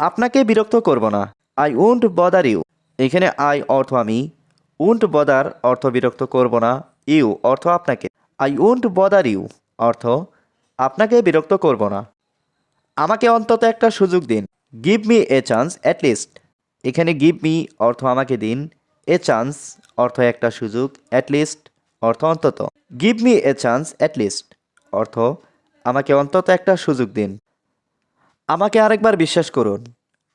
আপনাকে বিরক্ত করব না। I won't bother you. এখানে আই অর্থ আমি। উন্ট বদার অর্থ বিরক্ত করব না। ইউ অর্থ আপনাকে। আই উন্ট বদার ইউ অর্থ আপনাকে বিরক্ত করব না। আমাকে অন্তত একটা সুযোগ দিন। Give me a chance at least. এখানে গিভ মি অর্থ আমাকে দিন। এ চান্স অর্থ একটা সুযোগ অ্যাট লিস্ট অর্থ অন্তত। Give me a chance at least অর্থ আমাকে অন্তত একটা সুযোগ দিন। আমাকে আরেকবার বিশ্বাস করুন।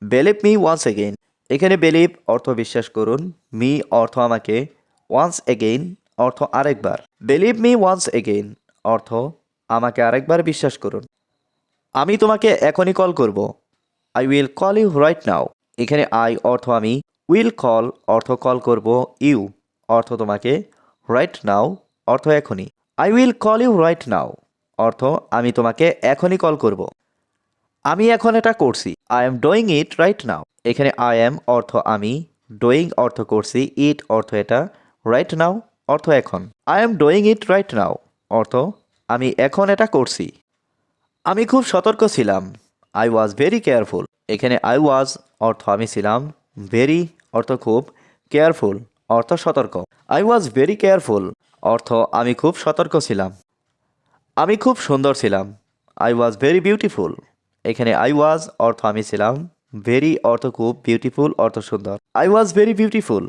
বেলিভ মি ওয়ান্স এগেইন এখানে বেলিভ অর্থ বিশ্বাস করুন। মি অর্থ আমাকে ওয়ান্স এগেইন অর্থ আরেকবার। বেলিভ মি ওয়ান্স এগেইন অর্থ আমাকে আরেকবার বিশ্বাস করুন। আমি তোমাকে এখনই কল করব। I will call you right now এখানে আই অর্থ আমি উইল কল অর্থ কল করব ইউ অর্থ তোমাকে রাইট নাও অর্থ এখনই। I will call you right now অর্থ আমি তোমাকে এখনই কল করব। আমি এখন এটা করছি। I am doing it right now এখানে আই এম অর্থ আমি ডুইং অর্থ করছি ইট অর্থ এটা রাইট নাও অর্থ এখন। I am doing it right now অর্থ আমি এখন এটা করছি। আমি খুব সতর্ক ছিলাম। আই ওয়াজ ভেরি কেয়ারফুল এখানে আই ওয়াজ অর্থ আমি ছিলাম ভেরি অর্থ খুব কেয়ারফুল অর্থ সতর্ক। আই ওয়াজ ভেরি কেয়ারফুল অর্থ আমি খুব সতর্ক ছিলাম। আমি খুব সুন্দর ছিলাম। আই ওয়াজ ভেরি বিউটিফুল এখানে আই ওয়াজ অর্থ আমি ছিলাম। ভেরি অর্থ খুব বিউটিফুল অর্থ সুন্দর। আই ওয়াজ ভেরি বিউটিফুল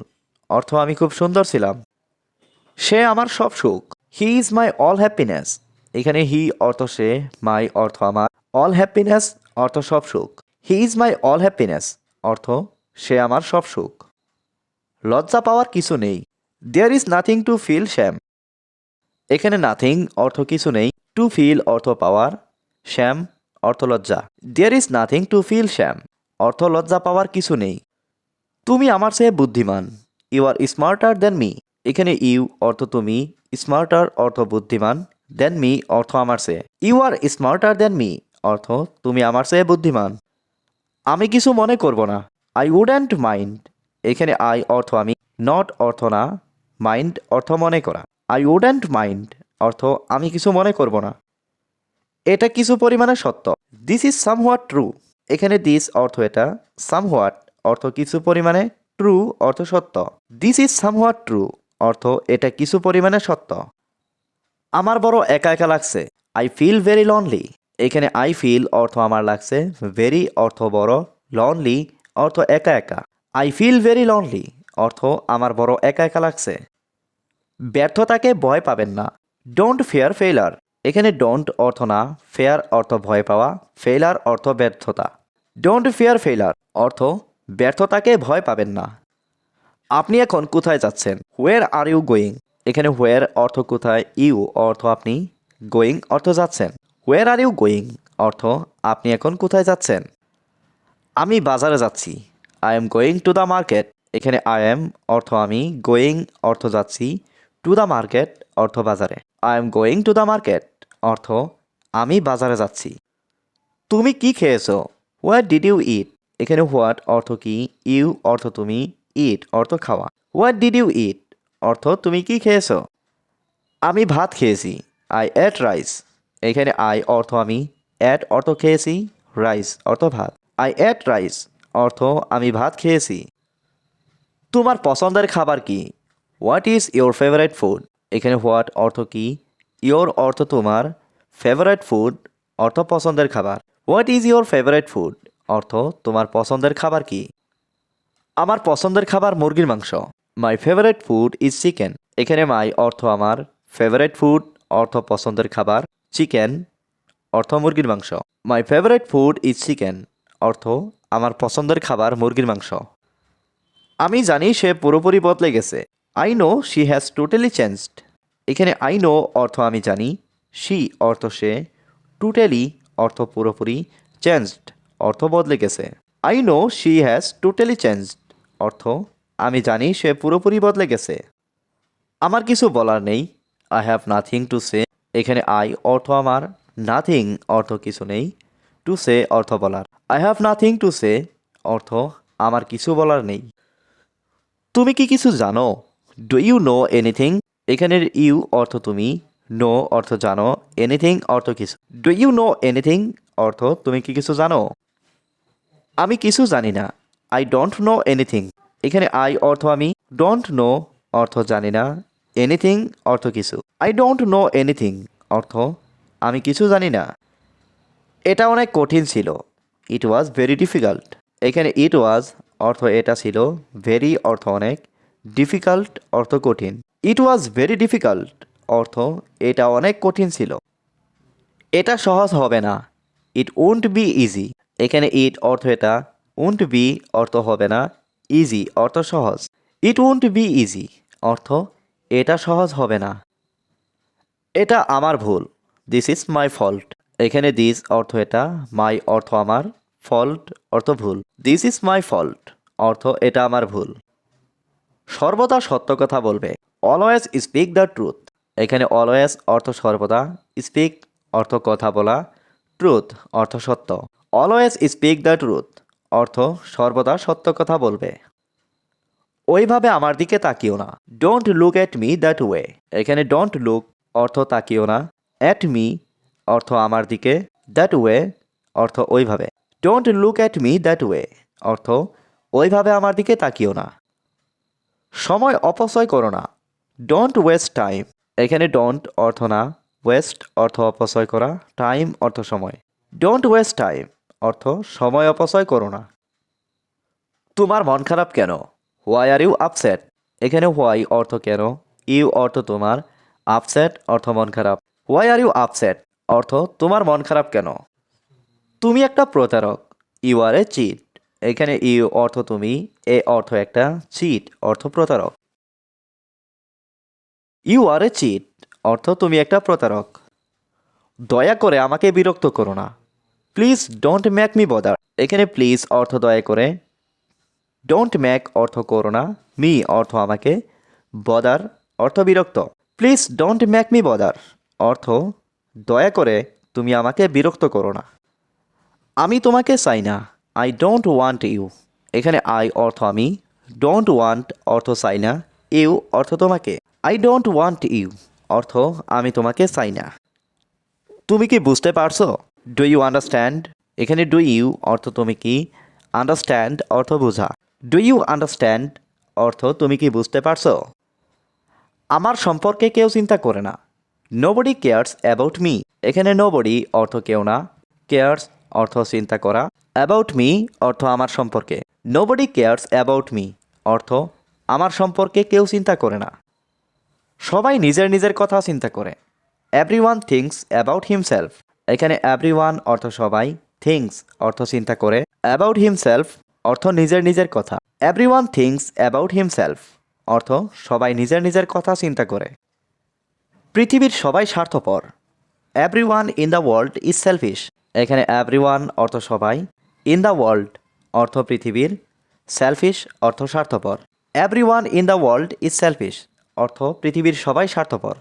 অর্থ আমি খুব সুন্দর ছিলাম। সে আমার সব সুখ। He is my all happiness এখানে হি অর্থ সে মাই অর্থ আমার। অল হ্যাপিনেস অর্থ সব সুখ। He is my all happiness অর্থ সে আমার সব সুখ। লজ্জা পাওয়ার কিছু নেই। There is nothing to feel shame এখানে নাথিং অর্থ কিছু নেই। টু ফিল অর্থ পাওয়ার। শ্যাম অর্থ লজ্জা there is nothing to feel shame অর্থ লজ্জা পাওয়ার কিছু নেই। তুমি আমার চেয়ে বুদ্ধিমান। You are smarter than me এখানে ইউ অর্থ তুমি স্মার্টার অর্থ বুদ্ধিমান দেন মি অর্থ আমার চেয়ে। You are smarter than me অর্থ তুমি আমার চেয়ে বুদ্ধিমান। আমি কিছু মনে করব না। আই উডেন্ট মাইন্ড এখানে আই অর্থ আমি নট অর্থ না। মাইন্ড অর্থ মনে করা। আই উডেন্ট মাইন্ড অর্থ আমি কিছু মনে করব না। এটা কিছু পরিমাণে সত্য। দিস ইজ সামহোয়াট ট্রু এখানে দিস অর্থ এটা সামহোয়াট অর্থ কিছু পরিমাণে ট্রু অর্থ সত্য। দিস ইজ সামহোয়াট ট্রু অর্থ এটা কিছু পরিমাণে সত্য। আমার বড় একা একা লাগছে। আই ফিল ভেরি লনলি এখানে আই ফিল অর্থ আমার লাগছে ভেরি অর্থ বড় লনলি অর্থ একা একা। আই ফিল ভেরি লনলি অর্থ আমার বড় একা একা লাগছে। ব্যর্থতাকে ভয় পাবেন না। ডোন্ট ফেয়ার ফেইলার এখানে ডোন্ট অর্থ না ফেয়ার অর্থ ভয় পাওয়া ফেইলার অর্থ ব্যর্থতা। ডোন্ট ফেয়ার ফেইলার অর্থ ব্যর্থতাকে ভয় পাবেন না। আপনি এখন কোথায় যাচ্ছেন? হোয়ার আর ইউ গোয়িং এখানে হোয়ার অর্থ কোথায় ইউ অর্থ আপনি গোয়িং অর্থ যাচ্ছেন। হোয়ার আর ইউ গোয়িং অর্থ আপনি এখন কোথায় যাচ্ছেন? আমি বাজারে যাচ্ছি। I am going to the market এখানে আই এম অর্থ আমি গোয়িং অর্থ যাচ্ছি। টু দ্য মার্কেট অর্থ বাজারে। I am going to the market অর্থ, আমি বাজারে যাচ্ছি। তুমি কি খেয়েছো? হোয়াট ডিড ইউ ইট এখানে হোয়াট অর্থ কি? ইউ অর্থ তুমি। ইট অর্থ খাওয়া। হোয়াট ডিড ইউ ইট অর্থ তুমি কি খেয়েছো? আমি ভাত খেয়েছি। আই অ্যাট রাইস এখানে আই অর্থ আমি। অ্যাট অর্থ খেয়েছি। রাইস অর্থ ভাত। আই অ্যাট রাইস অর্থ আমি ভাত খেয়েছি। তোমার পছন্দের খাবার কি? What is your favourite food এখানে হোয়াট অর্থ কি? ইয়োর অর্থ তোমার ফেভারিট ফুড অর্থ পছন্দের খাবার। What is your favourite food অর্থ তোমার পছন্দের খাবার কি? আমার পছন্দের খাবার মুরগির মাংস। My favourite food is chicken এখানে মাই অর্থ আমার ফেভারিট ফুড অর্থ পছন্দের খাবার চিকেন অর্থ মুরগির মাংস। My favourite food is chicken অর্থ আমার পছন্দের খাবার মুরগির মাংস। আমি জানি সে পুরোপুরি বদলে গেছে। I know she has totally changed এখানে আই নো অর্থ আমি জানি শি অর্থ সে টোটালি অর্থ পুরোপুরি চেঞ্জড অর্থ বদলে গেছে। I know she has totally changed অর্থ আমি জানি সে পুরোপুরি বদলে গেছে। আমার কিছু বলার নেই I have nothing to say এখানে আই অর্থ আমার নাথিং অর্থ কিছু নেই টু সে অর্থ বলার। I have nothing to say অর্থ আমার কিছু বলার নেই। তুমি কি কিছু জানো? ডু ইউ নো এনিথিং এখানের ইউ অর্থ তুমি, নো অর্থ জানো এনিথিং অর্থ কিছু। ডু ইউ নো এনিথিং অর্থ তুমি কি কিছু জানো? আমি কিছু জানি না। আই ডোন্ট নো এনিথিং এখানে আই অর্থ আমি ডোন্ট নো অর্থ জানি না। এনিথিং অর্থ কিছু। আই ডোন্ট নো এনিথিং অর্থ আমি কিছু জানি না। এটা অনেক কঠিন ছিল। ইট ওয়াজ ভেরি ডিফিকাল্ট এখানে ইট ওয়াজ অর্থ এটা ছিল ভেরি অর্থ অনেক। ডিফিকাল্ট অর্থ কঠিন। ইট ওয়াজ ভেরি ডিফিকাল্ট অর্থ, এটা অনেক কঠিন ছিল। এটা সহজ হবে না। ইট উন্ট বি ইজি এখানে ইট অর্থ এটা। উন্ট বি অর্থ হবে না। ইজি অর্থ সহজ। ইট উন্ট বি ইজি অর্থ, এটা সহজ হবে না। এটা আমার ভুল। দিস ইজ মাই ফল্ট এখানে দিস অর্থ এটা। মাই অর্থ আমার ফল্ট অর্থ ভুল। দিস ইজ মাই ফল্ট অর্থ, এটা আমার ভুল। সর্বদা সত্য কথা বলবে। Always speak the truth. এখানে অলওয়েজ অর্থ সর্বদা, স্পিক অর্থ কথা বলা, ট্রুথ অর্থ সত্য। অলওয়েজ স্পিক দ্য ট্রুথ অর্থ সর্বদা সত্য কথা বলবে। ওইভাবে আমার দিকে তাকিও না। Don't look at me that way এখানে ডোন্ট লুক অর্থ তাকিও না। অ্যাট মি অর্থ আমার দিকে। দ্যাট ওয়ে অর্থ ওইভাবে। Don't look at me that way অর্থ ওইভাবে আমার দিকে তাকিও না। সময় অপচয় করো না। ডোন্ট ওয়েস্ট টাইম এখানে ডোন্ট অর্থ না ওয়েস্ট অর্থ অপচয় করা টাইম অর্থ সময়। ডোন্ট ওয়েস্ট টাইম অর্থ সময় অপচয় করো না। তোমার মন খারাপ কেন? হোয়াই আর ইউ আপসেট এখানে হোয়াই অর্থ কেন? ইউ অর্থ তোমার আপসেট অর্থ মন খারাপ। হোয়াই আর ইউ আপসেট অর্থ তোমার মন খারাপ কেন? তুমি একটা প্রতারক ইউ আর এ চিট এখানে ইউ অর্থ তুমি, এ অর্থ একটা চিট অর্থ প্রতারক। ইউ আর এ চিট অর্থ তুমি একটা প্রতারক। দয়া করে আমাকে বিরক্ত করো না। Please don't make me bother এখানে প্লিজ অর্থ দয়া করে। ডোন্ট ম্যাক অর্থ করো না। মি অর্থ আমাকে। বদার অর্থ বিরক্ত। Please don't make me bother অর্থ দয়া করে তুমি আমাকে বিরক্ত করো না। আমি তোমাকে চাই না। আই ডোন্ট ওয়ান্ট ইউ এখানে আই অর্থ আমি। ডোন্ট ওয়ান্ট অর্থ চাই না। ইউ অর্থ তোমাকে। আই ডোন্ট ওয়ান্ট ইউ অর্থ, আমি তোমাকে চাই না। তুমি কি বুঝতে পারছ? ডু ইউ আন্ডারস্ট্যান্ড এখানে ডু ইউ অর্থ তুমি কি? আন্ডারস্ট্যান্ড অর্থ বোঝা। ডু ইউ আন্ডারস্ট্যান্ড অর্থ তুমি কি বুঝতে পারছ? আমার সম্পর্কে কেউ চিন্তা করে না। নোবডি কেয়ার্স অ্যাবাউট মি এখানে নোবডি অর্থ কেউ না। কেয়ার্স অর্থ চিন্তা করা। অ্যাবাউট মি অর্থ আমার সম্পর্কে। নোবডি কেয়ার্স অ্যাবাউট মি অর্থ, আমার সম্পর্কে কেউ চিন্তা করে না। সবাই নিজের নিজের কথা চিন্তা করে। Everyone thinks about himself এখানে এভরি ওয়ান অর্থ সবাই থিংস অর্থ চিন্তা করে। অ্যাবাউট হিমসেলফ অর্থ নিজের নিজের কথা। Everyone thinks about himself অর্থ সবাই নিজের নিজের কথা চিন্তা করে। পৃথিবীর সবাই স্বার্থপর। Everyone in the world is selfish এখানে এভরি ওয়ান অর্থ সবাই। ইন দ্য ওয়ার্ল্ড অর্থ পৃথিবীর। সেলফিশ অর্থ স্বার্থপর। Everyone in the world is selfish অর্থ পৃথিবীর সবাই স্বার্থপর।